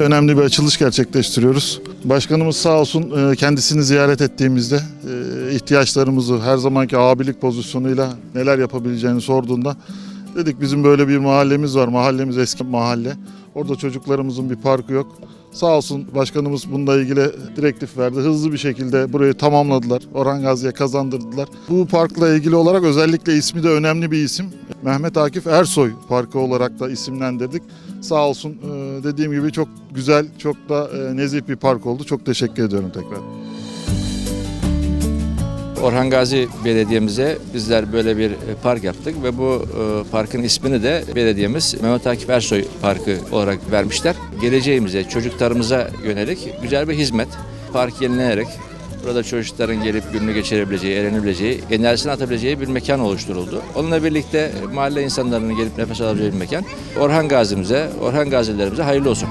önemli bir açılış gerçekleştiriyoruz. Başkanımız sağ olsun e, kendisini ziyaret ettiğimizde e, ihtiyaçlarımızı her zamanki abilik pozisyonuyla neler yapabileceğini sorduğunda dedik bizim böyle bir mahallemiz var. Mahallemiz eski mahalle. Orada çocuklarımızın bir parkı yok. Sağ olsun başkanımız bununla ilgili direktif verdi. Hızlı bir şekilde burayı tamamladılar. Orhan Gazi'ye kazandırdılar. Bu parkla ilgili olarak özellikle ismi de önemli bir isim. Mehmet Akif Ersoy Parkı olarak da isimlendirdik. Sağ olsun e, dediğim gibi çok güzel, çok da e, nezih bir park oldu. Çok teşekkür ediyorum tekrar. Orhan Gazi Belediye'mize bizler böyle bir e, park yaptık ve bu parkın ismini de belediyemiz Mehmet Akif Ersoy Parkı olarak vermişler. Geleceğimize, çocuklarımıza yönelik güzel bir hizmet. Park yenilenerek burada çocukların gelip gününü geçirebileceği, eğlenebileceği, enerjisini atabileceği bir mekan oluşturuldu. Onunla birlikte mahalle insanlarının gelip nefes alabileceği bir mekan. Orhan Gazi'mize, Orhan Gazilerimize hayırlı olsun.